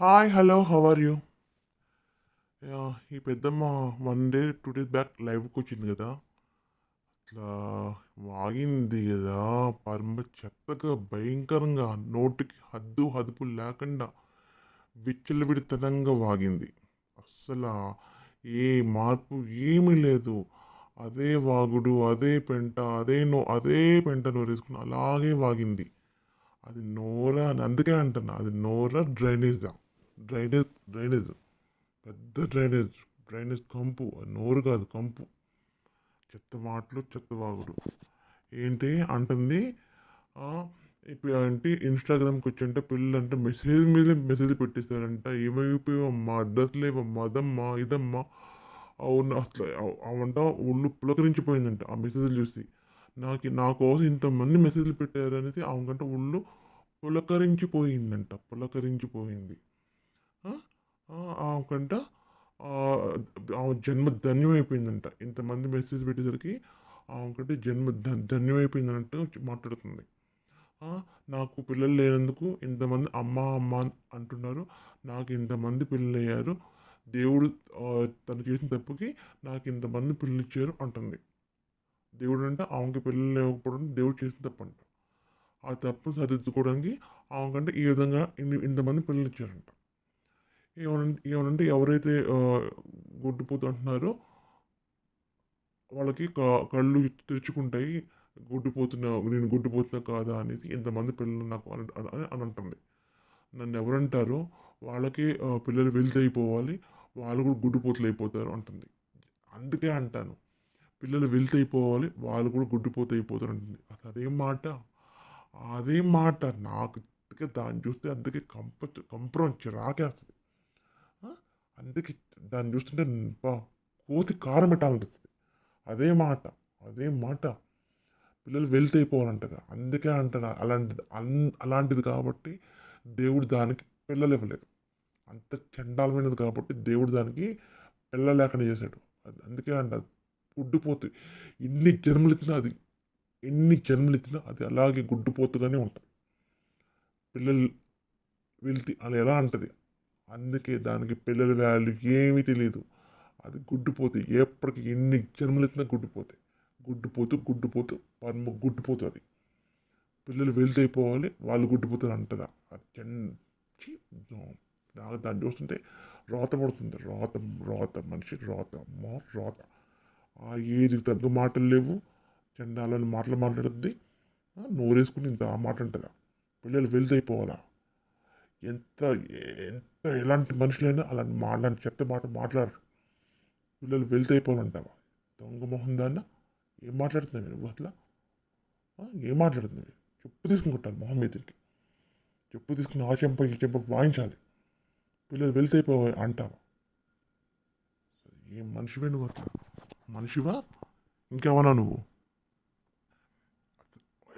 Hi hello how are you ఈ పెద్దమ్మ one day two days back లైవ్కి వచ్చింది కదా. అట్లా వాగింది కదా. పరమ చెత్తగా భయంకరంగా నోటికి హద్దు హదుపు లేకుండా విచ్చలవిడితనంగా వాగింది. అస్సలు ఏ మార్పు ఏమీ లేదు. అదే వాగుడు అదే పెంట అదే నో అదే పెంట నోరేసుకుని అలాగే వాగింది. అది నోరా అని అందుకే అంటున్నా అది నోరా డ్రైనేజా డ్రైనేజ్ డ్రైనేజ్. పెద్ద డ్రైనేజ్. డ్రైనేజ్ కంపు. నోరు కాదు కంపు. చెత్త మాటలు చెత్త వాగుడు ఏంటి అంటుంది ఇప్పుడు అంటే ఇన్స్టాగ్రామ్కి వచ్చంటే పిల్లలు అంటే మెసేజ్ మీద మెసేజ్ పెట్టేశారంట ఏమైపోయావమ్మా అడ్రస్ లేవమ్మా అదమ్మా ఇదమ్మా. అవును అసలు అవంట ఒళ్ళు పులకరించిపోయిందంట ఆ మెసేజ్లు చూసి. నాకు నా కోసం ఇంతమంది మెసేజ్లు పెట్టారు అనేది ఆమెకంట ఒళ్ళు పులకరించిపోయిందంట పులకరించిపోయింది. ఆమెకంట ఆమె జన్మ ధన్యమైపోయిందంట. ఇంతమంది మెసేజ్ పెట్టేసరికి ఆమెకంటే జన్మ ధ- మాట్లాడుతుంది. నాకు పిల్లలు లేనందుకు ఇంతమంది అమ్మ అమ్మ అని అంటున్నారు. నాకు ఇంతమంది పిల్లలు అయ్యారు దేవుడు తను చేసిన తప్పుకి నాకు ఇంతమంది పిల్లలు ఇచ్చారు అంటుంది. దేవుడు అంటే ఆమెకి పిల్లలు లేకపోవడం దేవుడు చేసిన తప్పు అంట ఆ తప్పును సరిదిద్దుకోవడానికి ఆమెకంటే ఈ విధంగా ఇన్ని ఇంతమంది పిల్లలు ఇచ్చారంట ఏమనంటే ఏమనంటే ఎవరైతే ఆ, అంటున్నారో వాళ్ళకి క- కళ్ళు తెరుచుకుంటాయి. గుడ్డిపోతున్నా నేను గుడ్డిపోతున్నా కాదా అనేది ఎంతమంది పిల్లలు నాకు అని అని అంటుంది. నన్ను ఎవరంటారో వాళ్ళకి పిల్లలు వెళ్తే అయిపోవాలి. వాళ్ళు కూడా గుడ్డిపోతులు అయిపోతారు అంటుంది. అందుకే అంటాను. పిల్లలు వెళ్తే అయిపోవాలి వాళ్ళు కూడా గుడ్డిపోతే అయిపోతారు అంటుంది. అది అదేం మాట. అదే మాట. నాకు దాన్ని చూస్తే అందుకే కంప కంపరం చిరాకేస్తుంది. అందుకే దాన్ని చూస్తుంటే బా కోతి కారం పెట్టాలనిపిస్తుంది అదే మాట అదే మాట. పిల్లలు వెళ్తే అయిపోవాలంటది. అందుకే అంటారు అలాంటిది అన్- అలాంటిది కాబట్టి దేవుడు దానికి పిల్లలు ఇవ్వలేదు. అంత చండాలమైనది కాబట్టి దేవుడు దానికి పిల్ల లేకుండా చేశాడు. అది అందుకే అంట గుడ్డిపోతుంది ఎన్ని జన్మలు ఇచ్చినా అది ఎన్ని జన్మలు ఇచ్చినా అది అలాగే గుడ్డిపోతుగానే ఉంటుంది. పిల్లలు వెళ్తే అలా ఎలా అంటది? అందుకే దానికి పిల్లల వాల్యూ ఏమీ తెలియదు అది గుడ్డిపోతే ఎప్పటికి ఎన్ని జన్మలు ఇచ్చినా గుడ్డిపోతాయి గుడ్డిపోతూ గుడ్డిపోతూ పర్మ గుడ్డిపోతుంది అది. పిల్లలు వెళ్తే అయిపోవాలి వాళ్ళు గుడ్డిపోతారు అంటదా. అది నాకు దాన్ని చూస్తుంటే రోత పడుతుంది. రోత రోత మనిషి రోత అమ్మో రోత. ఆ ఏజ్కి తగ్గ మాటలు లేవు. చండాలని మాటలు మాట్లాడుద్ది. నోరేసుకుని ఇంత ఆ మాట ఉంటుందా పిల్లలు వెళ్తే అయిపోవాలా? ఎంత ఎంత ఎలాంటి మనుషులైనా అలాంటి మా అలాంటి చెత్త మాట మాట్లాడరు. పిల్లలు వెళ్తే అయిపోవాలంటావా దొంగ మొహం దాన్న? ఏం మాట్లాడుతున్నావు మీరు? అట్లా? ఏం ఏం మాట్లాడుతున్నావు చెప్పు తీసుకుంటాను మొహం మీదకి చెప్పు తీసుకుని ఆ చెంప ఈ చెంప వాయించాలి. పిల్లలు వెళ్తే అయిపోవాలి అంటావా? ఏం మనిషివే నువ్వు అట్లా? మనిషివా? ఇంకేమన్నా నువ్వు?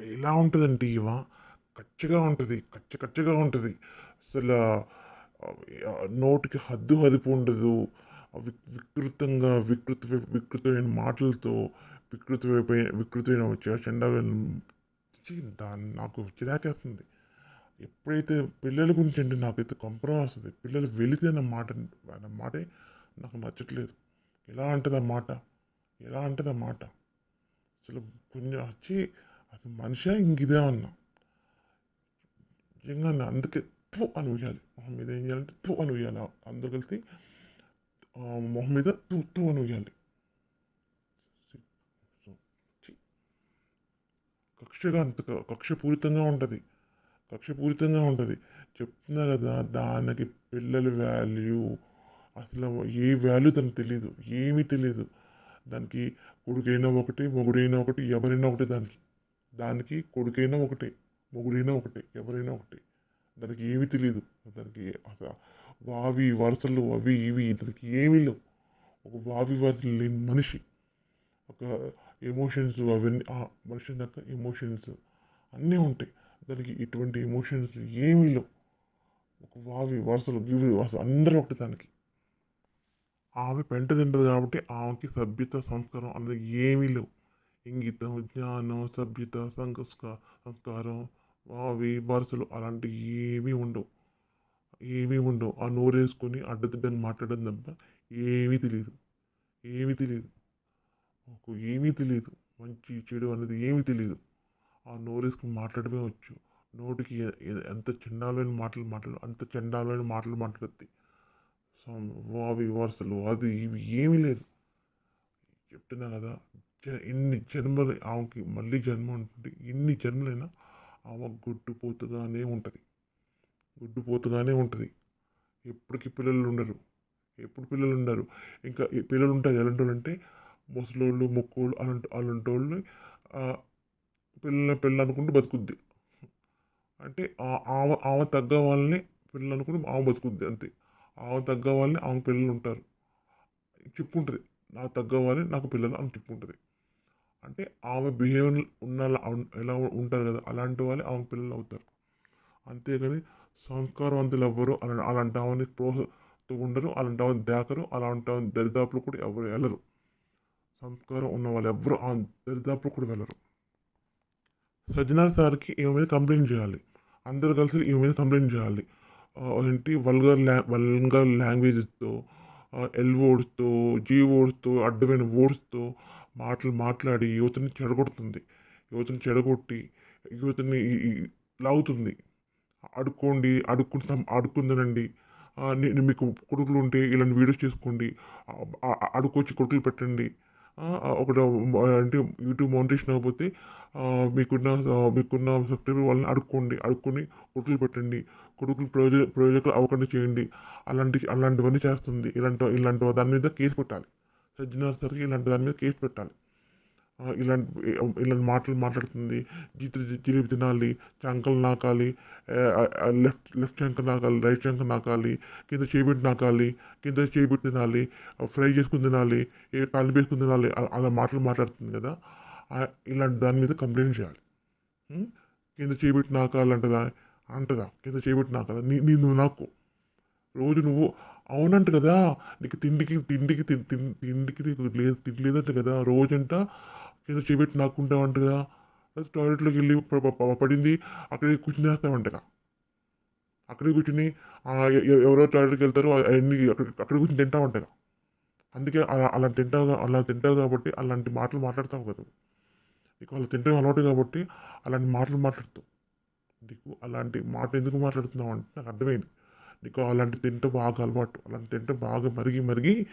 ఎలా ఉంటుందంటే ఇవా? కచ్చగా ఉంటుంది కచ్చ కచ్చగా ఉంటుంది. అసలు నోటికి హద్దు హదుపు ఉండదు. వి- వికృతంగా వికృత వికృతమైన మాటలతో వికృతమైన వికృతమైన వచ్చే చండాలమైన దాన్ని నాకు చిరాకేస్తుంది. ఎప్పుడైతే పిల్లల గురించి అంటే నాకైతే కంపరం వస్తుంది. పిల్లలు వెళితే అన్న మాట అన్న మాటే నాకు నచ్చట్లేదు. ఎలా అంటుంది ఆ మాట? ఎలా అంటుంది ఆ మాట? అసలు కొంచెం వచ్చి అసలు మనిషి? ఇంకిదే అన్నా. నిజంగా అందుకే తూ అని ఉయ్యాలి మొహం మీద ఏం చేయాలంటే తూ అని ఉయ్యాలి అందరు కలిసి మొహం మీద తూ తూ అని ఉయ్యాలి కక్షగా అంత కక్షపూరితంగా ఉంటుంది కక్షపూరితంగా ఉంటుంది చెప్తున్నా కదా దానికి పిల్లల వాల్యూ అసలు ఏ వాల్యూ తనకు తెలియదు ఏమీ తెలియదు దానికి కొడుకైనా ఒకటి మొగుడైనా ఒకటి ఎవరైనా ఒకటి దానికి దానికి కొడుకైనా ఒకటే మొగుడైనా ఒకటే ఎవరైనా ఒకటే దానికి ఏమీ తెలియదు దానికి అసలు వావి వరుసలు అవి ఇవి దానికి ఏమీ లేవు. ఒక వావి వరుసలు లేని మనిషి ఒక ఎమోషన్స్ అవన్నీ ఆ మనిషి దాకా ఎమోషన్స్ అన్నీ ఉంటాయి. దానికి ఇటువంటి ఎమోషన్స్ ఏమీ లేవు. ఒక వావి వరుసలు గివి అసలు అందరూ ఒకటి దానికి. ఆమె పెంట తింటది కాబట్టి ఆమెకి సభ్యత సంస్కారం అన్నది ఏమీ లేవు. ఇంగితం జ్ఞానం సభ్యత సంస్క సంస్కారం అవి వరుసలు అలాంటివి ఏమీ ఉండవు. ఏమీ ఉండవు. ఆ నోరు వేసుకొని అడ్డదిడ్డని మాట్లాడడం తప్ప ఏమీ తెలియదు. ఏమీ తెలియదు. నాకు ఏమీ తెలియదు. మంచి చెడు అనేది ఏమీ తెలియదు. ఆ నోరు వేసుకొని మాట్లాడమే వచ్చు. నోటికి ఎంత చండాలమైన మాటలు మాట్లాడు అంత చెండాలైన మాటలు మాట్లాడుద్ది సో అవి వరుసలు అది ఇవి ఏమీ లేదు. చెప్తున్నా కదా జ- ఎన్ని జన్మలు ఆమెకి మళ్ళీ జన్మ ఉంటుంది ఎన్ని జన్మలైనా ఆమె గుడ్డుపోతుగానే ఉంటుంది. గుడ్డుపోతుగానే ఉంటుంది. ఎప్పటికి పిల్లలు ఉండరు. ఎప్పుడు పిల్లలు ఉండరు. ఇంకా పిల్లలు ఉంటారు ఎలాంటి వాళ్ళు అంటే ముసలోళ్ళు మొక్కోళ్ళు అలాంటి అలాంటి వాళ్ళు పిల్లల పిల్లలు అనుకుంటూ బతుకుద్ది. అంటే ఆ- ఆమె ఆమె తగ్గ వాళ్ళని పిల్లలు అనుకుంటూ ఆమె బతుకుద్ది అంతే. ఆమె తగ్గ వాళ్ళని ఆమె పిల్లలు ఉంటారు. చెప్పుకుంటుంది నాకు తగ్గ వాళ్ళని నాకు పిల్లలు అని చెప్పుకుంటుంది అంటే ఆమె బిహేవియర్ ఉన్న ఎలా ఉంటారు కదా అలాంటి వాళ్ళే ఆమె పిల్లలు అవుతారు. అంతేగాని సంస్కారవంతులు ఎవ్వరు అలా అలాంటి ఆమెని ప్రోత్సహిస్తూ ఉండరు అలాంటి ఆమె దేకరు అలాంటి ఆమె దరిదాపులు కూడా ఎవరు వెళ్ళరు. సంస్కారం ఉన్న వాళ్ళు ఎవ్వరు ఆ దరిదాపులు కూడా వెళ్ళరు. సజ్జనా సార్కి ఈమె మీద కంప్లైంట్ చేయాలి. అందరు కలిసి ఈమె మీద కంప్లైంట్ చేయాలి. ఏంటి వల్గర్ లా వల్గర్ లాంగ్వేజెస్తో ఎల్ ఓడ్స్తో జీ ఓడ్స్తో అడ్డమైన ఓడ్స్తో మాటలు మాట్లాడి యువతని చెడగొడుతుంది. యువతని చెడగొట్టి యువతని లాగుతుంది. అడుక్కోండి అడుక్కుంటాం అడుక్కుందనండి. నేను మీకు కొడుకులు ఉంటే ఇలాంటి వీడియోస్ చేసుకోండి. అడుక్కొచ్చి కొడుకులు పెట్టండి. ఒకటి అంటే యూట్యూబ్ మౌంటేషన్ అవ్వకపోతే మీకున్న మీకున్న సబ్స్క్రైబర్ వాళ్ళని అడుక్కోండి. అడుక్కొని కొడుకులు పెట్టండి. కొడుకులు ప్రయోజన ప్రయోజకులు అవ్వకుండా చేయండి. అలాంటి అలాంటివన్నీ చేస్తుంది. ఇలాంటి ఇలాంటి దాని మీద కేసు పెట్టాలి. సజ్జనార్ ఇలాంటి దాని మీద కేసు పెట్టాలి. ఇలాంటి ఇలాంటి మాటలు మాట్లాడుతుంది. జీత జిలేబి తినాలి చంకలు నాకాలి లెఫ్ట్ లెఫ్ట్ చంక నాకాలి రైట్ చంక నాకాలి కింద చేపెట్టి నాకాలి కింద చేపెట్టి తినాలి ఫ్రై చేసుకుని తినాలి ఏ కాలు వేసుకుని తినాలి అలా మాటలు మాట్లాడుతుంది కదా. ఇలాంటి దాని మీద కంప్లైంట్ చేయాలి. కింద చేపెట్టి నాకాలి అంటదా. అంటదా కింద చేపెట్టి నాకాలి? నీ నీ నువ్వు నాకు. రోజు నువ్వు అవునంట కదా. నీకు తిండికి తిండికి తిండికి నీకు లేదు తినలేదంట కదా. రోజంట ఏదో చేపెట్టి నాకుంటావంట కదా. టాయిలెట్లోకి వెళ్ళి పడింది అక్కడే కూర్చుని చేస్తామంట అక్కడే కూర్చుని ఎవరో టాయిలెట్కి వెళ్తారో అవన్నీ అక్కడ అక్కడ కూర్చుని తింటావంటగా అందుకే అలా అలా తింటావు అలా తింటావు కాబట్టి అలాంటి మాటలు మాట్లాడతావు కదా. నీకు అలా తింటే అలవాటు కాబట్టి అలాంటి మాటలు మాట్లాడుతావు. నీకు అలాంటి మాట ఎందుకు మాట్లాడుతున్నావు అంటే నాకు అర్థమైంది. నీకు అలాంటి తింటే బాగా అలవాటు. అలాంటి తింటే బాగా మరిగి మరిగి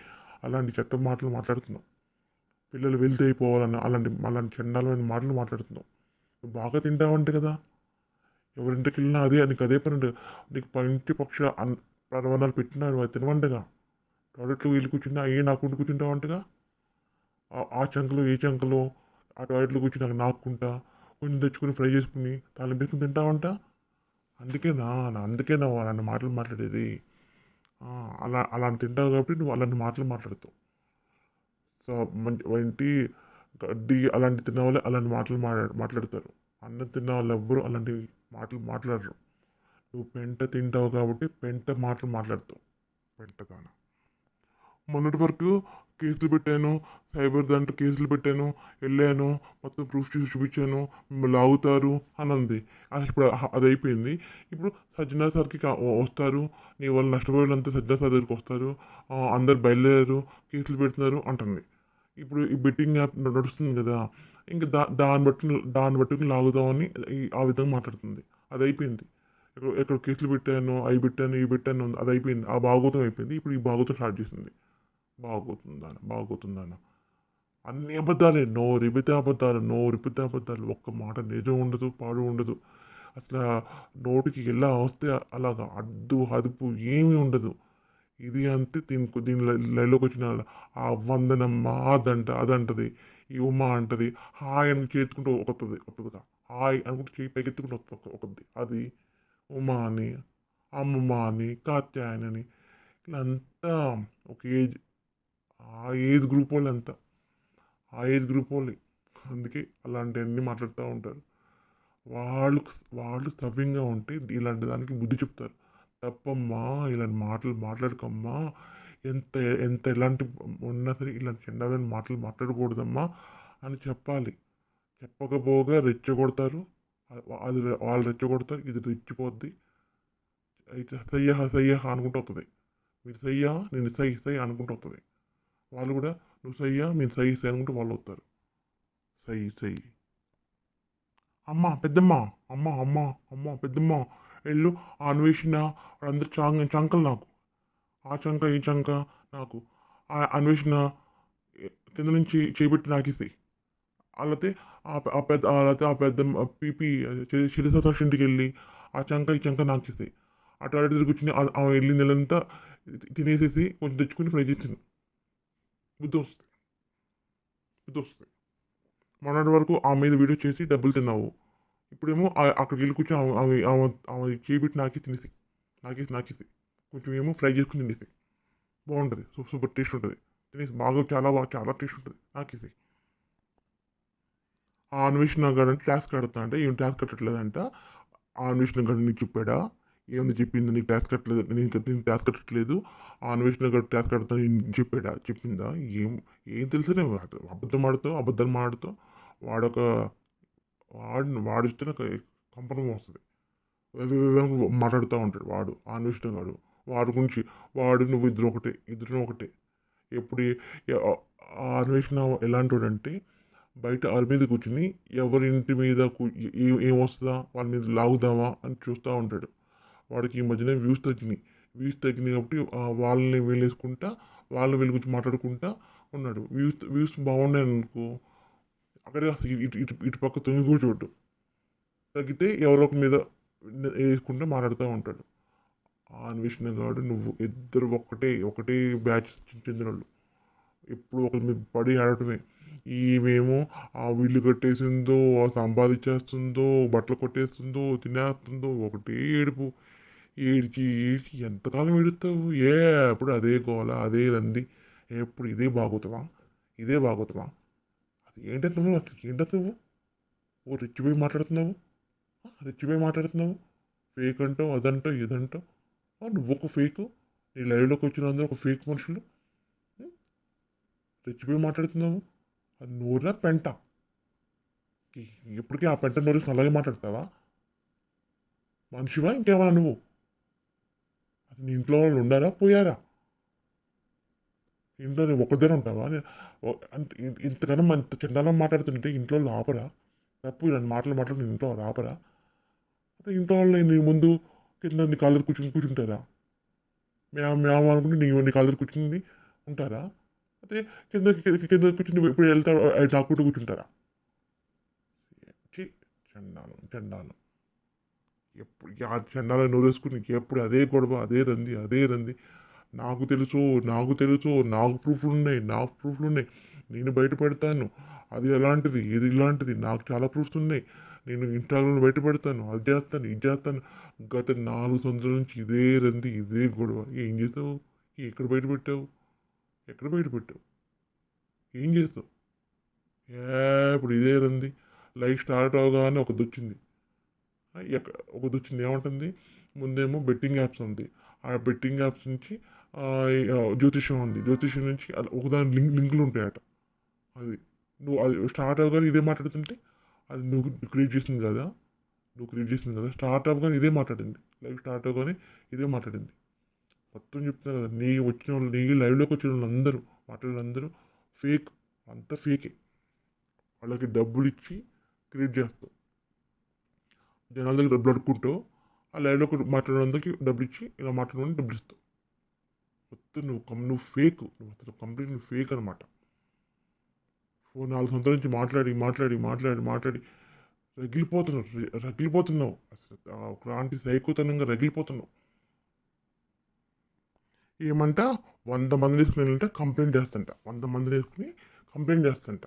అలాంటి చెత్త మాటలు మాట్లాడుతున్నావు. పిల్లలు వెళ్తే అయిపోవాలన్న అలాంటి అలాంటి చండాలమైన మాటలు మాట్లాడుతున్నావు. నువ్వు బాగా తింటావంటే కదా. ఎవరింటికి వెళ్ళినా అదే నీకు అదే పని నీకు పంటి పక్ష అన్ ప్రవణాలు పెట్టినారు అది తినవంటగా. టాయిలెట్లో వెళ్ళి కూర్చున్నా అయ్యే నాకుంటూ కూర్చుంటావంటగా. ఆ- ఆ చంకలో ఏ చంకలో ఆ టాయిలెట్లో కూర్చుని నాకు నాకుంటా కొంచెం తెచ్చుకొని ఫ్రై చేసుకుని తాలింపు వేసుకుని తింటావంట. అందుకేనా నా అందుకేనా అలాంటి మాటలు మాట్లాడేది. అలా అలా అలాంటి తింటావు కాబట్టి నువ్వు అలాంటి మాటలు మాట్లాడుతావు. సో మంచి ఏంటి గడ్డి అలాంటి తిన్న వాళ్ళే అలాంటి మాటలు మాట్లా మాట్లాడతారు. అన్నం తిన్న వాళ్ళు ఎవ్వరూ అలాంటి మాటలు మాట్లాడరు. నువ్వు పెంట తింటావు కాబట్టి పెంట మాటలు మాట్లాడతావు. పెంటగాన మొన్నటి వరకు కేసులు పెట్టాను సైబర్ దాంట్లో కేసులు పెట్టాను వెళ్ళాను మొత్తం ప్రూఫ్ చేసి చూపించాను మిమ్మల్ని లాగుతారు అని అంది ఇప్పుడు అది అయిపోయింది. ఇప్పుడు సజ్జనా సార్కి వస్తారు. నీ వాళ్ళు నష్టపోయే వాళ్ళంతా సజ్జనా సార్ దగ్గరికి వస్తారు. అందరు బయలుదేరారు కేసులు పెడుతున్నారు అంటుంది. ఇప్పుడు ఈ బెట్టింగ్ యాప్ నడుస్తుంది కదా ఇంకా దా దాన్ని బట్టి దాన్ని బట్టి లాగుదామని ఈ- ఆ విధంగా మాట్లాడుతుంది. అది అయిపోయింది. ఎక్కడ కేసులు పెట్టాను అవి పెట్టాను ఇవి పెట్టాను అది అయిపోయింది. ఆ భాగవతం అయిపోయింది. ఇప్పుడు ఈ భాగవతం స్టార్ట్ చేసింది. బాగోతుందాన బాగోతుందాన. అన్ని అబద్ధాలే నో రిపితే అబద్ధాలు నో రిపితే అబద్ధాలు. ఒక్క మాట నిజం ఉండదు పాడు ఉండదు. అసలు నోటికి ఎలా వస్తే అలాగా అడ్డు అదుపు ఏమీ ఉండదు. ఇది అంతే దీనికి దీని లైలోకి వచ్చిన ఆ వందనమ్మ అదంట అదంటది. ఈ ఉమ్మ అంటది. హాయ్ అని చేతుకుంటూ ఒకతుంది ఒకదిగా హాయ్ అనుకుంటూ చేయి పైకెత్తుకుంటూ ఒకది అది ఉమా అని అమ్మమ్మ అని కాత్యాయనని అని. ఇలా అంతా ఒక ఏజ్ ఆ ఏజ్ గ్రూప్ వాళ్ళు అంతా. ఆ ఏజ్ గ్రూప్ వాళ్ళు అందుకే అలాంటివన్నీ మాట్లాడుతూ ఉంటారు. వాళ్ళు వాళ్ళు సవ్యంగా ఉంటే ఇలాంటి దానికి బుద్ధి చెప్తారు. తప్పమ్మా ఇలాంటి మాటలు మాట్లాడకమ్మా. ఎంత ఎంత ఎలాంటి ఉన్నా సరే ఇలాంటి చెండాలని మాటలు మాట్లాడకూడదమ్మా అని చెప్పాలి. చెప్పకపోగా రెచ్చగొడతారు. అది వాళ్ళు రెచ్చగొడతారు. ఇది రెచ్చిపోద్ది. అయితే సయ్య సయ్య అనుకుంటూ వస్తుంది మీరు సయ్యా నేను సై సై అనుకుంటూ వస్తుంది వాళ్ళు కూడా నువ్వు సయ్యా మీరు సై సై అనుకుంటే వాళ్ళు వస్తారు. సై సై అమ్మ పెద్దమ్మ అమ్మ అమ్మ అమ్మ పెద్దమ్మ వెళ్ళు ఆ అన్వేషణ వాళ్ళందరూ చాంగ చంకలు నాకు. ఆ చంక ఈ చంక నాకు. ఆ అన్వేషణ కింద నుంచి చేపెట్టి నాకిస్తాయి వాళ్ళతే ఆ ఆ పెద్ద అలాతే ఆ పెద్ద పీపీ చిరు సంతోష్ ఇంటికి వెళ్ళి ఆ చంక ఈ చంక నాకిస్తాయి ఆ టాయిలెట్ దగ్గర కూర్చుని ఆమె వెళ్ళి నెలంతా తినేసేసి కొంచెం తెచ్చుకొని ఫ్రై చేసింది. బుద్ధి వస్తుంది బుద్ధి వస్తుంది మొన్నటి వరకు ఆ మీద వీడియో చేసి డబ్బులు తిన్నావు. ఇప్పుడేమో అక్కడికి వెళ్ళి కూర్చొని ఆమె ఆమె చేపెట్టి నాకే తినేసి నాకేసి నాకేసి. కొంచెం ఏమో ఫ్రై చేసుకుని తినేసి. బాగుంటుంది. సూపర్ సూపర్ టేస్ట్ ఉంటుంది. తినేసి బాగా చాలా బాగా చాలా టేస్ట్ ఉంటుంది. నాకేసి. ఆ అన్వేషణ గారు అంటే ట్యాక్స్ కడతా అంటే ఏం ట్యాక్స్ కట్టట్లేదంట. ఆ అన్వేషణ గారు నీకు చెప్పాడా? ఏంది చెప్పింది? నీకు ట్యాక్స్ కట్టలేదు నేను నేను ట్యాక్స్ కట్టట్లేదు ఆ అన్వేషణ ట్యాక్స్ కడతాను చెప్పాడా? చెప్పిందా? ఏం ఏం తెలుసునే అబద్ధం ఆడుతావు అబద్ధం ఆడుతావు వాడొక వాడు వాడిస్తే నాకు కంపనం వస్తుంది. మాట్లాడుతూ ఉంటాడు వాడు అన్వేషణ గాడు. వాడి గురించి వాడు నువ్వు ఇద్దరు ఒకటే ఇద్దరు ఒకటే. ఎప్పుడు ఆ అన్వేషణ ఎలాంటి అంటే బయట అర మీద కూర్చుని ఎవరి ఇంటి మీద కూ- ఏ- ఏం వస్తుందా? వాళ్ళ మీద లాగుదామా? అని చూస్తూ ఉంటాడు. వాడికి ఈ మధ్యనే వ్యూస్ తగ్గినాయి. వ్యూస్ తగ్గినాయి కాబట్టి వాళ్ళని వేలేసుకుంటా వాళ్ళ వీళ్ళ గురించి మాట్లాడుకుంటా ఉన్నాడు. వ్యూస్ వ్యూస్ బాగున్నాయి అనుకో అక్కడే ఇటు ఇటు ఇటు పక్క తొంగి కూర్చోడు తగ్గితే ఎవరో ఒక మీద వేసుకుంటే మాట్లాడుతూ ఉంటాడు. అన్వేషణ గాడు నువ్వు ఇద్దరు ఒకటే ఒకటే బ్యాచ్ చెందిన వాళ్ళు ఎప్పుడు ఒకరి మీద పడి ఆడటమే. ఈమెమో ఆ వీళ్ళు కట్టేసిందో ఆ సంపాదించేస్తుందో బట్టలు కొట్టేస్తుందో తినేస్తుందో ఒకటే ఏడుపు. ఏడిచి ఏడిచి ఎంతకాలం ఏడుస్తావు? ఏ అప్పుడు అదే గోల అదే రంది ఎప్పుడు ఇదే బాగుతావా ఇదే బాగుతావా అది ఏంటంటే అసలు ఏంటంటే ఓ రెచ్చిపోయి మాట్లాడుతున్నావు? ఆ, రెచ్చిపోయి మాట్లాడుతున్నావు? ఫేక్ అంటావు అదంటావు ఇదంటావు నువ్వు ఒక ఫేక్? నీ లైవ్లోకి వచ్చిన అందరూ ఒక ఫేక్ మనుషులు? రెచ్చిపోయి మాట్లాడుతున్నావు? అది నోరా పెంట. ఇప్పటికీ ఆ పెంట నోరు అలాగే మాట్లాడతావా? మనిషివా ఇంకేమన్నా నువ్వు? అది నీ ఇంట్లో వాళ్ళు ఉండారా పోయారా? ఇంట్లో నువ్వు ఒక్కదే ఉంటావా? అంటే ఇంతకన్నా ఇంత చండాలం మాట్లాడుతుంటే ఇంట్లో వాళ్ళు ఆపరా? తప్పు ఇలాంటి మాటలు మాట్లాడి ఇంట్లో వాళ్ళు ఆపరా? అదే ఇంట్లో వాళ్ళు నీ ముందు కింద నీ కాళ్ళు కూర్చుని కూర్చుంటారా? మేము మేము అనుకుంటే నీ నీ కాళ్ళు కూర్చుని ఉంటారా? అదే కింద కింద కూర్చుని ఇప్పుడు వెళ్తారు డాక్టర్ కూర్చుంటారా? ఛీ, చండాలం చండాలం. ఎప్పుడు ఆ చండాలం నూరేసుకుని ఎప్పుడు అదే గొడవ అదే రంది అదే రంది. నాకు తెలుసు నాకు తెలుసు నాకు ప్రూఫ్లు ఉన్నాయి నాకు ప్రూఫ్లు ఉన్నాయి. నేను బయటపెడతాను. అది ఎలాంటిది ఇది ఇలాంటిది. నాకు చాలా ప్రూఫ్స్ ఉన్నాయి. నేను ఇన్స్టాగ్రామ్లో బయటపెడతాను అది చేస్తాను ఇది చేస్తాను. గత నాలుగు సంవత్సరాల నుంచి ఇదే రంది ఇదే గొడవ. ఏం చేసావు ఎక్కడ బయటపెట్టావు? ఎక్కడ బయట పెట్టావు? ఏం చేస్తావు? ఏ ఇప్పుడు ఇదే రంది. లైఫ్ స్టార్ట్ అవగానే ఒక వచ్చింది ఆ, ఎక్క ఒకటి వచ్చింది ఏమంటుంది? ముందేమో బెట్టింగ్ యాప్స్ ఉంది. ఆ బెట్టింగ్ యాప్స్ నుంచి జ్యోతిష్యం ఉంది. జ్యోతిష్యం నుంచి ఒకదాని లింక్ లింకులు ఉంటాయట. అది నువ్వు అది స్టార్ట్ అవగానే ఇదే మాట్లాడుతుంటే అది నువ్వు క్రియేట్ చేసింది కదా? నువ్వు క్రియేట్ చేసింది కదా? స్టార్ట్ అవగానే ఇదే మాట్లాడింది. లైవ్ స్టార్ట్ అవగానే ఇదే మాట్లాడింది. మొత్తం చెప్తున్నారు కదా నీ వచ్చిన వాళ్ళు నీ లైవ్లోకి వచ్చిన వాళ్ళందరూ మాట్లాడిన అందరూ ఫేక్ అంతా ఫేకే వాళ్ళకి డబ్బులు ఇచ్చి క్రియేట్ చేస్తావు. జనాల దగ్గర డబ్బులు అడుక్కుంటావు ఆ లైవ్లో మాట్లాడినందుకు డబ్బులు ఇచ్చి ఇలా మాట్లాడమని డబ్బులు ఇస్తావు. మొత్తం నువ్వు కం నువ్వు ఫేక్ నువ్వు అసలు కంప్లీట్ నువ్వు ఫేక్ అనమాట ఓ నాలుగు సంవత్సరాల నుంచి మాట్లాడి మాట్లాడి మాట్లాడి మాట్లాడి రగిలిపోతున్నావు రగిలిపోతున్నావు. అసలు క్రాంతి ఒకలాంటి సైకోతనంగా రగిలిపోతున్నావు. ఏమంట? వంద మంది తీసుకుని వెళ్ళంటే కంప్లైంట్ చేస్తంట. వంద మంది వేసుకుని కంప్లైంట్ చేస్తంట.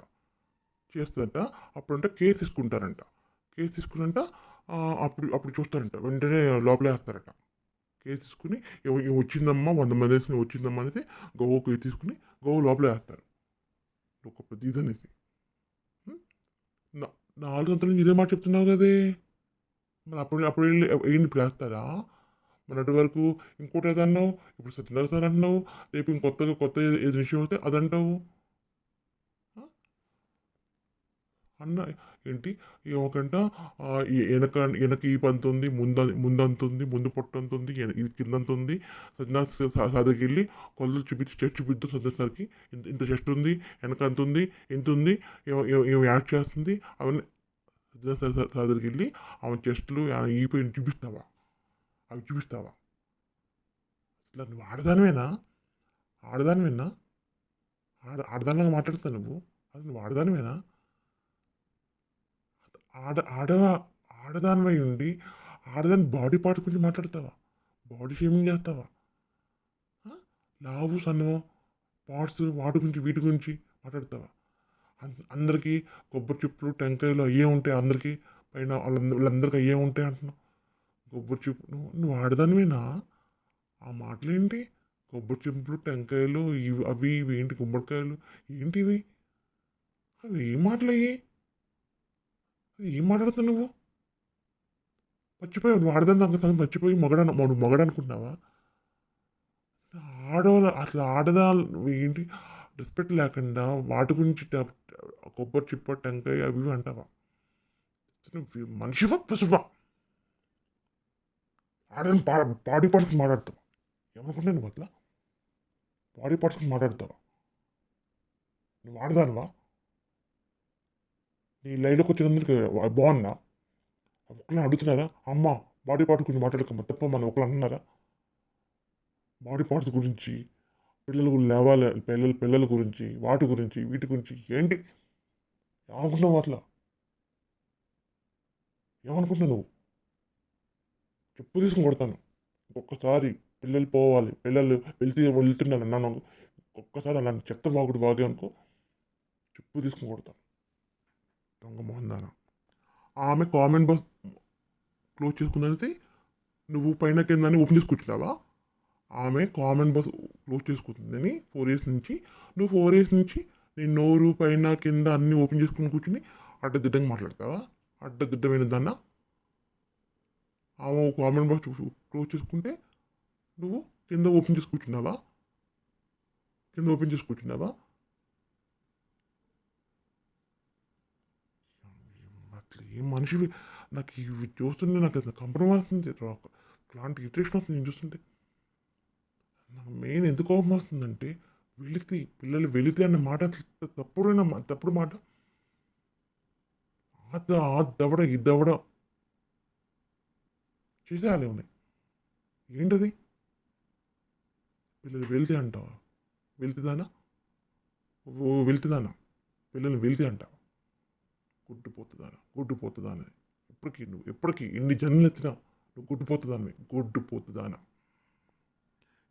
చేస్తుందంట అప్పుడంట కేసు తీసుకుంటారంట. కేసు తీసుకున్నంట అప్పుడు అప్పుడు చూస్తారంట. వెంటనే లోపల వేస్తారట కేసు తీసుకుని వచ్చిందమ్మా వంద మంది వేసుకుని వచ్చిందమ్మా అనేది గోవా కేసు తీసుకుని గోవా లోపల వేస్తారు ఒక పెద్ద ఇది అనేది నా- నాలుగు గంటల నుంచి ఇదే మాట చెప్తున్నావు కదే. మరి అప్పుడు అప్పుడు వెళ్ళి ఏంటి ఇప్పుడు వేస్తారా మొన్నటి వరకు ఇంకోటి ఏదన్నావు? ఇప్పుడు సత్యనారాయణ సార్ అంటున్నావు. రేపు ఇంకొత్తగా కొత్త ఏది విషయం అయితే అది అంటావు అన్న ఏంటి? ఏమకంట వెనక వెనక ఈ పంత ఉంది ముందు ముందంత ఉంది ముందు పొట్ట అంత ఉంది ఇది కిందంత ఉంది. సజ్జనా సాదకి వెళ్ళి కొలతలు చూపించి చెస్ట్ చూపిద్దాం సార్కి. ఇంత ఇంత చెస్ట్ ఉంది వెనక అంత ఉంది ఇంత ఉంది ఏమో ఏమో- యాడ్ చేస్తుంది. అవన్నీ సజ్జనా సాదరికి వెళ్ళి ఆమె చెస్ట్లు పోయి చూపిస్తావా? అవి చూపిస్తావా? అసలు నువ్వు ఆడదానివేనా? ఆడదానివేనా? ఆడ ఆడదానిలాగా మాట్లాడుతావు నువ్వు? అది నువ్వు ఆడదానివేనా? ఆడ ఆడవా ఆడదానివై ఉండి ఆడదాని బాడీ పార్ట్ గురించి మాట్లాడతావా? బాడీ షేమింగ్ చేస్తావా? లావు సన్నము పార్ట్స్ వాటి గురించి వీటి గురించి మాట్లాడతావా? అందరికీ కొబ్బరి చెప్పులు టెంకాయలు అయ్యే ఉంటాయి అందరికీ. పైన వాళ్ళందరూ వాళ్ళందరికీ అయ్యే ఉంటాయి అంటున్నావు. కొబ్బరి చెప్పు నువ్వు నువ్వు ఆడదానివేనా? ఆ మాటలేంటి? కొబ్బరి చెంపులు టెంకాయలు ఇవి అవి ఇవి ఏంటి గుమ్మడికాయలు ఏంటి ఇవి అవి ఏం మాటలు అయ్యి ఏం మాట్లాడుతావు నువ్వు? మర్చిపోయావు నువ్వు ఆడదాని దాకా సంగతి మర్చిపోయి మొగడ నువ్వు ఆడవాళ్ళ అసలు ఆడదా ఏంటి? రెస్పెక్ట్ లేకుండా వాటి గురించి కొబ్బరి చిప్ప టెంకాయ అవి ఇవి అంటావా? మనిషి మనిషివా పసుపా ఆడని పా బాడీ పాటకు మాట్లాడతావు. ఏమనుకుంటే నువ్వు అట్లా? బాడీ పాటకు మాట్లాడతావా. నువ్వు ఆడదానువా? నీ లైన్లోకి వచ్చినందుకు బాగున్నా ఒకళ్ళని అడుగుతున్నారా? అమ్మ బాడీ పార్ట్ గురించి మాట్లాడకమ్మా తప్ప మన ఒకళ్ళు అంటున్నారా? బాడీ పార్ట్స్ గురించి పిల్లలు లేవాలి పిల్లల పిల్లల గురించి వాటి గురించి వీటి గురించి ఏంటి? ఏమనుకుంటున్నావు అట్లా? ఏమనుకుంటున్నావు నువ్వు? చెప్పు తీసుకుని కొడతాను? ఒక్కసారి పిల్లలు పోవాలి పిల్లలు వెళ్తే వెళ్తున్నాను అన్నాను ఒక్కసారి అలాంటి చెత్త వాగుడు వాగే అనుకో చెప్పు తీసుకుని కొడతాను దొంగ మొహందాన? ఆమె కామెంట్ బాక్స్ క్లోజ్ చేసుకున్నది నువ్వు పైన కింద అని ఓపెన్ చేసి ఆమె కామెంట్ బాక్స్ క్లోజ్ చేసుకుంటుందని ఫోర్ ఇయర్స్ నుంచి నువ్వు ఫోర్ ఇయర్స్ నుంచి నేను నోరు పైన కింద అన్ని ఓపెన్ చేసుకుని కూర్చుని అడ్డదిడ్డంగా మాట్లాడతావా? అడ్డదిడ్డమైన దాన్న కామెంట్ బాక్స్ క్లోజ్ చేసుకుంటే నువ్వు కింద ఓపెన్ చేసి కూర్చున్నావా? కింద ఓపెన్ చేసి కూర్చున్నావా? అట్లా ఏం మనిషివి నాకు ఇవి చూస్తుంటే నాకు అసలు కంపరం వస్తుంది అలాంటి ఇరిటేషన్ వస్తుంది నేను చూస్తుంటే. నాకు మెయిన్ ఎందుకు కోపం వస్తుందంటే వెళితే పిల్లలు వెళితే అన్న మాట తప్పుడైన తప్పుడు మాట. ఆ ద- ఆ దవడ ఈ దవడ. చేసేయాలి ఉన్నాయి ఏంటది? పిల్లలు వెళ్తే అంటావా? వెళ్తుందానా? వెళ్తుందానా? పిల్లలు వెళ్తే అంటావా? గుడ్డుపోతుందానా గుడ్డుపోతుందానా ఎప్పటికీ నువ్వు ఎప్పటికీ ఎన్ని జన్మలు ఎత్తినా నువ్వు గుడ్డుపోతుందానివి గుడ్డుపోతుందానా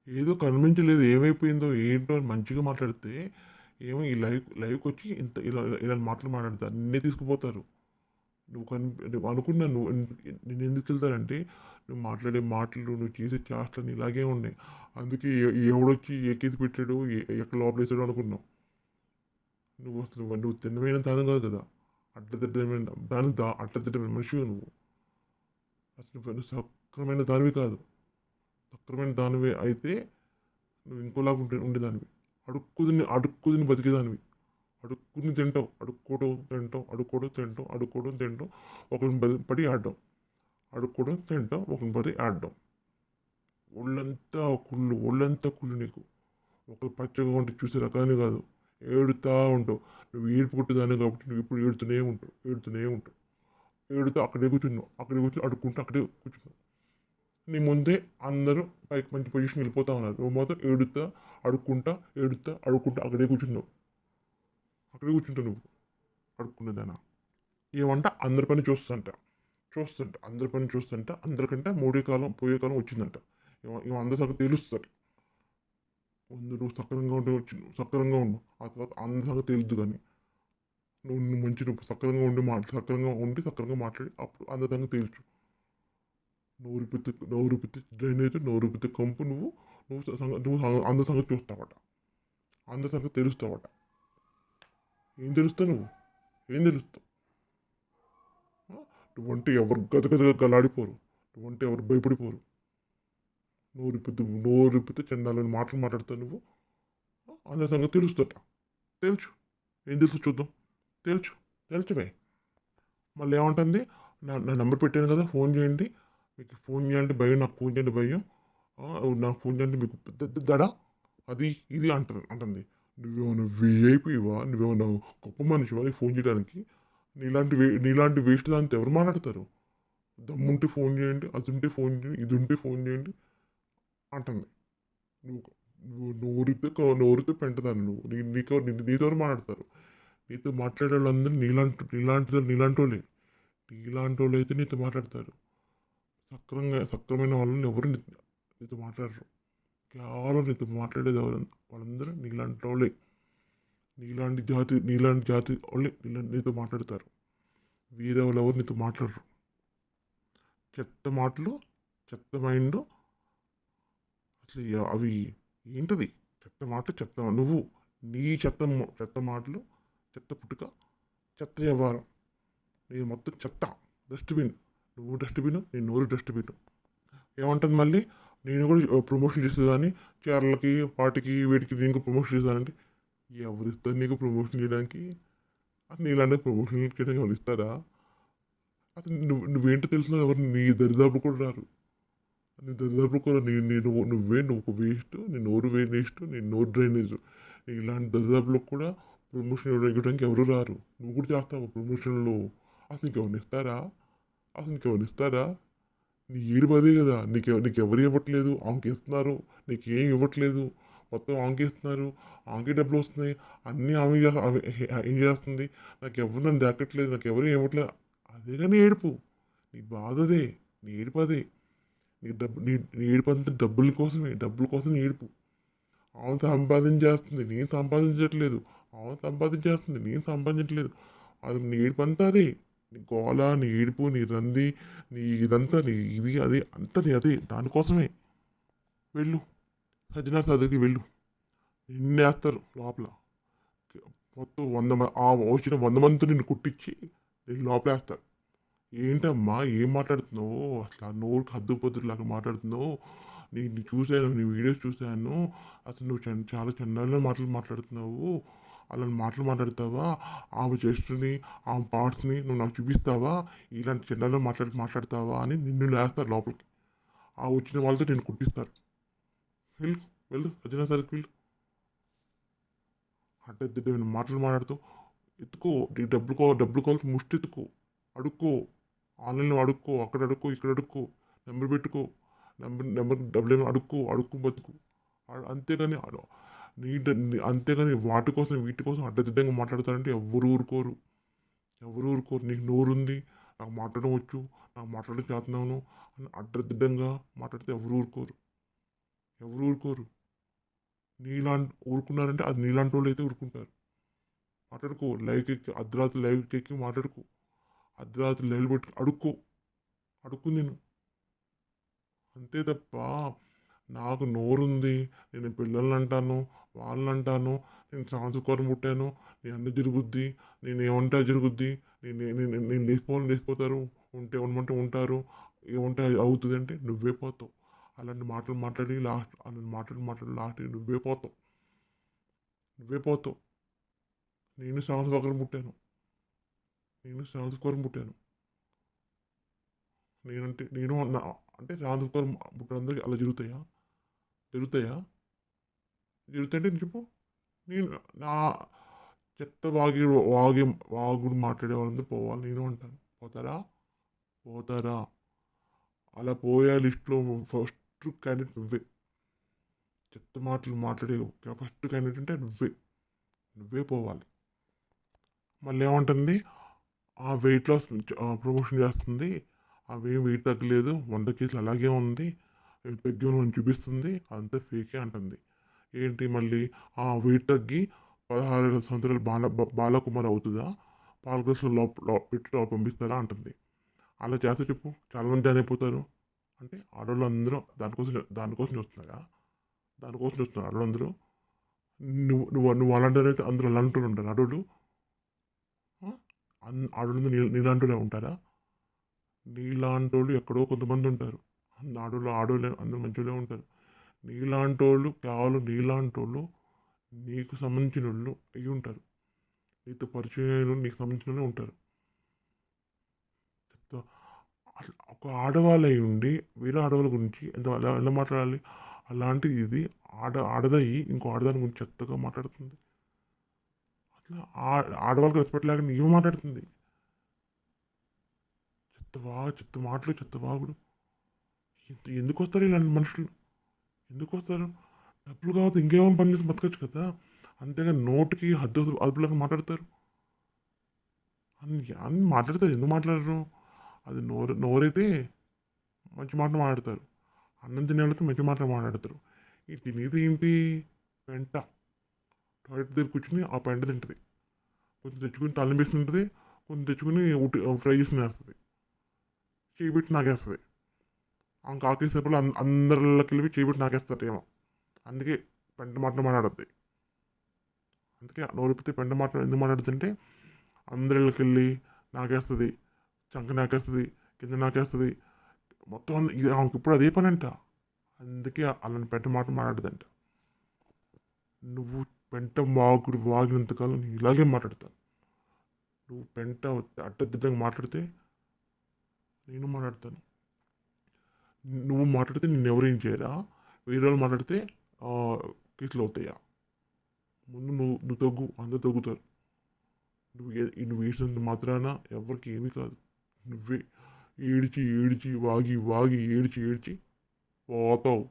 ఏదో కనిపించలేదు. ఏమైపోయిందో ఏంటో అని మంచిగా మాట్లాడితే ఏమో ఈ లైవ్ లైవ్కి వచ్చి ఇంత ఇలా ఇలా మాటలు మాట్లాడతారు నిన్నే తీసుకుపోతారు. నువ్వు కని నువ్వు అనుకున్నాను నువ్వు నేను ఎందుకు వెళ్తానంటే నువ్వు మాట్లాడే మాటలు నువ్వు చేసే చేష్టలు ఇలాగే ఉన్నాయి. అందుకే ఎవడొచ్చి ఎక్కేది పెట్టాడు ఎక్కడ లోపలేసాడు అనుకున్నావు నువ్వు అసలు నువ్వు తిన్నమైన దాని కాదు కదా. అడ్డదిడ్డమైన దాని దా అడ్డదిడ్డమైన మనిషివి నువ్వు. అసలు నువ్వు సక్రమైన దానివి కాదు. సక్రమైన దానివి అయితే నువ్వు ఇంకోలాగా ఉండే ఉండేదానివి. అడుక్కుదిని అడుక్కుదిని బతికేదానివి. అడుక్కుని తింటావు అడుక్కోవడం తింటాం అడుక్కోవడం తింటాం అడుక్కోవడం తింటాం ఒకరిని బది- పడి ఆడడం. అడుక్కోవడం తింటాం ఒకరిని పడి ఆడడం. ఒళ్ళంతా కుళ్ళు ఒళ్ళంతా కుళ్ళు నీకు. ఒకరు పచ్చగా ఉంటే చూసే రకాన్ని కాదు. ఏడుతా ఉంటావు. నువ్వు ఏడుపు కొట్టేదాన్ని కాబట్టి నువ్వు ఇప్పుడు ఏడుతూనే ఉంటావు ఏడుతూనే ఉంటావు. ఏడుతూ అక్కడే కూర్చున్నావు అక్కడే కూర్చుని అడుక్కుంటూ అక్కడే కూర్చున్నావు. నీ ముందే అందరూ పైకి మంచి పొజిషన్ వెళ్ళిపోతా ఉన్నారు. నువ్వు మాత్రం ఏడుతా అడుక్కుంటా ఏడుతా అడుక్కుంటా అక్కడే కూర్చున్నావు. అక్కడే కూర్చుంటా నువ్వు అడుక్కునేదానా ఏమంట అందరి పని చూస్తుంట చూస్తుంట అందరి పని చూస్తుంట అందరికంటే మూడే కాలం పోయే కాలం వచ్చిందంట. ఇవ- అందరి సగం తెలుస్తుంది. ముందు నువ్వు సక్రంగా ఉంటే వచ్చి. సక్రంగా ఉండు. ఆ తర్వాత అందరి సగం తెలుద్దు కానీ నువ్వు నువ్వు మంచి నువ్వు సక్రంగా ఉండి మాట్లా సక్రంగా ఉండి సక్రంగా మాట్లాడి అప్పుడు అందరి సంగతి తెలుసు. నోరు పిత్తి నోరు పిత్తి డ్రైనేజ్ అయితే నోరు పిత్తి కంపు నువ్వు నువ్వు సంగ- నువ్వు అందరి సంగతి చూస్తావట. అందరి సంగతి తెలుస్తావట. ఏం తెలుస్తావు నువ్వు? ఏం తెలుస్తావు? నువ్వంటే ఎవరు గదగదగా గలాడిపోరు నువ్వంటే ఎవరు భయపడిపోరు. నోరు ఇప్పితే నోరు ఇప్పితే మాటలు మాట్లాడతావు నువ్వు. ఆ? అందరి సంగతి తెలుస్తట. తెలుసు. ఏం తెలుసు చూద్దాం. తెలుసు. తెలుసువే. మళ్ళీ ఏమంటుంది? నా నా నెంబర్ పెట్టాను కదా ఫోన్ చేయండి. మీకు ఫోన్ చేయాలంటే భయం నాకు ఫోన్ చేయండి భయం. నాకు ఫోన్ చేయండి మీకు పెద్ద దడ. అది ఇది అంటుంది అంటుంది. నువ్వేమన్నా విఐపీవా నువ్వేమన్నా గొప్ప మనిషివా నీకు ఫోన్ చేయడానికి? నీలాంటి వే నీలాంటి వేస్ట్ దాంతో ఎవరు మాట్లాడతారు? దమ్ముంటే ఫోన్ చేయండి అది ఉంటే ఫోన్ చేయండి ఇది ఉంటే ఫోన్ చేయండి అంటుంది. నువ్వు నువ్వు నోరితే నోరితే పెంటదాన్ని నువ్వు. నీ నీకు నీతో మాట్లాడతారు? నీతో మాట్లాడే వాళ్ళందరూ నీలాంటి నీలాంటి నీలాంటి వాళ్ళే నీలాంటి వాళ్ళు అయితే నీతో మాట్లాడతారు. సక్రంగా సక్రమైన వాళ్ళని ఎవరు నీతో మాట్లాడరు. కేవలం నీతో మాట్లాడేది ఎవరు? వాళ్ళందరూ నీలాంటి వాళ్ళే. నీలాంటి జాతి నీలాంటి జాతి వాళ్ళే నీలాంటి నీతో మాట్లాడతారు. వేరే వాళ్ళు ఎవరు నీతో మాట్లాడరు. చెత్త మాటలు చెత్త మైండ్ అసలు అవి ఏంటది? చెత్త మాటలు చెత్త నువ్వు. నీ చెత్త చెత్త మాటలు చెత్త పుట్టుక చెత్త వ్యవహారం. నీ మొత్తం చెత్త. డస్ట్బిన్ నువ్వు డస్ట్బిన్ నీ నోరు డస్ట్బిన్ ఏమంటుంది మళ్ళీ? నేను కూడా ప్రమోషన్ చేసేదాన్ని. చీరలకి వాటికి వీటికి నేను ప్రమోషన్ చేసేదానంటే ఎవరు ఇస్తారు నీకు ప్రమోషన్ చేయడానికి? అసలు నీలాంటి ప్రమోషన్ చేయడానికి ఎవరు ఇస్తారా? అసలు నువ్వు నువ్వేంటో తెలిసిన ఎవరు నీ దరిదాపులు కూడా రారు. నీ దరిదాపులు కూడా నీ నేను నువ్వే నువ్వు ఒక వేస్ట్ నీ నోరు వే వేస్ట్ నీ నోరు డ్రైనేజ్. నీ ఇలాంటి దరిదాపులకు కూడా ప్రమోషన్ ఇవ్వడానికి ఎవరు రారు. నువ్వు కూడా చేస్తావు ప్రమోషన్లో అసలు ఇంకెవరిని ఇస్తారా? అసలు ఇంకెవరిని ఇస్తారా? నీ ఏడు పదే కదా. నీకు నీకు ఎవరు ఇవ్వట్లేదు. ఆమెకి ఇస్తున్నారు నీకు ఏం ఇవ్వట్లేదు. మొత్తం ఆమెకి ఇస్తున్నారు ఆమెకి డబ్బులు వస్తున్నాయి అన్నీ ఆమె ఆమె ఏం చేస్తుంది? నాకు ఎవరు నన్ను దాకట్లేదు నాకు ఎవరు ఇవ్వట్లేదు అదే కానీ ఏడుపు. నీ బాధ అదే నీ ఏడుపు అదే నీ డబ్బు నీ నీ ఏడుపు అంతా డబ్బుల కోసమే. డబ్బుల కోసం ఏడుపు. ఆమె సంపాదించేస్తుంది. నేను సంపాదించట్లేదు. ఆమె సంపాదించేస్తుంది. నేను సంపాదించట్లేదు. అది నీ ఏడుపు అంతా అదే. నీ గోల నీ ఏడుపు నీ రంది నీ ఇదంతా నీ ఇది అది అంతా నీ అదే దానికోసమే వెళ్ళు. సజ్జనా చదువుకి వెళ్ళు. నిన్నేస్తారు లోపల. మొత్తం వంద ఆ వచ్చిన వంద మందితో నిన్ను కుట్టించి నేను లోపలేస్తారు ఏంటమ్మా? ఏం మాట్లాడుతున్నావు? అసలు ఆ నోరుకి హద్దుపొద్దులాగా మాట్లాడుతున్నావు? నీ నీ చూశాను నీ వీడియోస్ చూశాను. అసలు నువ్వు చాలా చందాల్లో మాటలు మాట్లాడుతున్నావు. అలాంటి మాటలు మాట్లాడతావా? ఆమె చెస్ట్ని ఆమె పార్ట్స్ని నువ్వు నాకు చూపిస్తావా? ఇలాంటి చిన్నలో మాట్లాడి మాట్లాడతావా అని నిన్ను లేస్తారు లోపలికి. ఆ వచ్చిన వాళ్ళతో నేను కుట్టిస్తారు. వెళ్ళు వెళ్ళు సజ్జనా సరికి వెళ్ళు. అంటే దిడ్డమైన మాటలు మాట్లాడుతూ ఎత్తుకో నీ డబ్బులు కో డబ్బులు కావాల్సి ముష్టి ఎత్తుకో అడుక్కో ఆన్లైన్లో అడుక్కో అక్కడ అడుక్కో ఇక్కడ అడుక్కో నెంబర్ పెట్టుకో నెంబర్ నెంబర్ డబ్బులు ఏమో అడుక్కో అడుక్కు బతుకు. అంతేగాని నీట్ అంతేగాని వాటి కోసం వీటి కోసం అడ్డదిడ్డంగా మాట్లాడతారంటే ఎవరు ఊరుకోరు. ఎవరు ఊరుకోరు. నీకు నోరుంది నాకు మాట్లాడడం వచ్చు నాకు మాట్లాడడం చేస్తున్నాను అని అడ్డదిడ్డంగా మాట్లాడితే ఎవరు ఊరుకోరు. ఎవరు ఊరుకోరు. నీలాంటి ఊరుకున్నారంటే అది నీలాంటి వాళ్ళు అయితే ఊరుకుంటారు. మాట్లాడుకో. లైవ్ ఎక్కి అర్ధరాత్రి లైవ్ ఎక్కి మాట్లాడుకో. అర్ధరాత్రి లైవ్ పెట్టి అడుక్కో. అడుక్కు నేను అంతే తప్ప నాకు నోరుంది నేను పిల్లల్ని అంటాను వాళ్ళు అంటాను నేను సాధుకొని పుట్టాను నేను అన్ని జరుగుద్ది నేను ఏమంటే అది జరుగుద్ది నేను నేను నేను లేచిపోవాలని లేచిపోతారు ఉంటే ఉండమంటే ఉంటారు ఏమంటే అది అవుతుంది అంటే నువ్వే పోతావు. అలాంటి మాటలు మాట్లాడి లాస్ట్ అలాంటి మాటలు మాట్లాడి లాస్ట్ నువ్వే పోతావు. నువ్వే పోతావు. నేను సాంస్కృతం పుట్టాను. నేను సాంస్కృతం పుట్టాను. నేనంటే నేను నా అంటే సాంస్కృతం పుట్టినందరికీ అలా జరుగుతాయా? జరుగుతాయా? జరుగుతాయంటే నేను చెప్పు. నేను నా చెత్త వాగి వాగి వాగుడు మాట్లాడే వాళ్ళంతా పోవాలి నేను అంటాను. పోతారా? పోతారా? అలా పోయే లిస్ట్లో ఫస్ట్ క్యాండిడేట్ నువ్వే. చెత్త మాటలు మాట్లాడే ఫస్ట్ క్యాండిడేట్ అంటే నువ్వే. నువ్వే పోవాలి. మళ్ళీ ఏమంటుంది? ఆ వెయిట్ లాస్ ప్రమోషన్ చేస్తుంది. అవేం వెయిట్ తగ్గలేదు. వంద కేసులు అలాగే ఉంది. తగ్గి అని చూపిస్తుంది. అంతా ఫేకే అంటుంది. ఏంటి మళ్ళీ? ఆ వెయిట్ తగ్గి పదహారు సంవత్సరాలు బాల బాలకుమార్ అవుతుందా? పాలకృష్ణ లోపల పెట్టి లోపల పంపిస్తారా? అంటుంది. అలా చేస్తే చెప్పు చాలామంది జాయిన్ అయిపోతారు. అంటే ఆడవాళ్ళు అందరూ దానికోసం దానికోసం చూస్తున్నారా? దానికోసం చూస్తున్నారు ఆడవాళ్ళందరూ నువ్వు నువ్వు నువ్వు అలాంటి అయితే అందరూ అంటూనే ఉంటారు ఆడవాళ్ళు అన్- ఆడవాళ్ళు నీ నీలాంటి ఉంటారా? నీలాంటి వాళ్ళు ఎక్కడో కొంతమంది ఉంటారు. ఆడవాళ్ళు ఆడవాళ్ళు అందరూ మంచిగా ఉంటారు. నీలాంటి వాళ్ళు కేవలం నీలాంటి వాళ్ళు నీకు సంబంధించిన వాళ్ళు అయి ఉంటారు. నీతో పరిచయం నీకు సంబంధించిన వాళ్ళు ఉంటారు అట్లా ఒక ఆడవాళ్ళు అయి ఉండి వేరే ఆడవాళ్ళ గురించి ఎంత ఎలా ఎలా మాట్లాడాలి? అలాంటిది ఇది ఆడ ఆడదయ్యి ఇంకో ఆడదాని గురించి చెత్తగా మాట్లాడుతుంది. అట్లా ఆడవాళ్ళకి రెస్పెక్ట్ లేకుండా ఏమో మాట్లాడుతుంది. చెత్త బాగా చెత్త మాటలు చెత్త బాగుడు ఎందుకు వస్తారు ఇలాంటి మనుషులు? ఎందుకు వస్తారు? డబ్బులు కావచ్చు ఇంకేమో పని చేసి బతకచ్చు కదా. అంతేగా నోటికి హద్దు అదుపులాగా మాట్లాడతారు. అని అన్ని మాట్లాడతారు. ఎందుకు మాట్లాడరు? అది నోరు నోరైతే మంచి మాట మాట్లాడతారు. అన్నం తినేవాళ్ళతో మంచి మాట మాట్లాడతారు. ఈ తినేది ఏంటి? పెంట. టాయిలెట్ దగ్గర కూర్చుని ఆ పెంట తింటుంది. కొంచెం తెచ్చుకుని తల్లి వేసి ఉంటుంది కొంచెం తెచ్చుకుని ఉట్టి ఫ్రై చేసి వేస్తుంది చేయి పెట్టి నాకేస్తుంది. ఆమె కాకేసేపలు అందరిలోకి వెళ్ళి చేయి నాకేస్తారేమో ఏమో. అందుకే పెంట మాట మాట్లాడద్ది. అందుకే నోరుపితే పెంట మాట ఎందుకు మాట్లాడుతుంటే అందరిలోకి వెళ్ళి నాకేస్తుంది చంక నాకేస్తుంది కింద నాకేస్తుంది. మొత్తం ఇది ఆమెకి ఇప్పుడు అదే పని అంట అందుకే అలాంటి పెంట మాట మాట్లాడదంట నువ్వు పెంట వాగుడు వాగినంతకాలం నేను ఇలాగే మాట్లాడతాను. నువ్వు పెంట అడ్డదిడ్డంగా మాట్లాడితే నేను మాట్లాడతాను. నువ్వు మాట్లాడితే నేను ఎవరేం చేయరా? వేరే వాళ్ళు మాట్లాడితే కేసులు అవుతాయా? ముందు నువ్వు నువ్వు తగ్గు అందరు తగ్గుతారు. నువ్వు నువ్వు వేసినంత మాత్రాన ఎవరికి ఏమీ కాదు. నువ్వే ఏడిచి ఏడిచి వాగి వాగి ఏడిచి ఏడిచి పోతావు.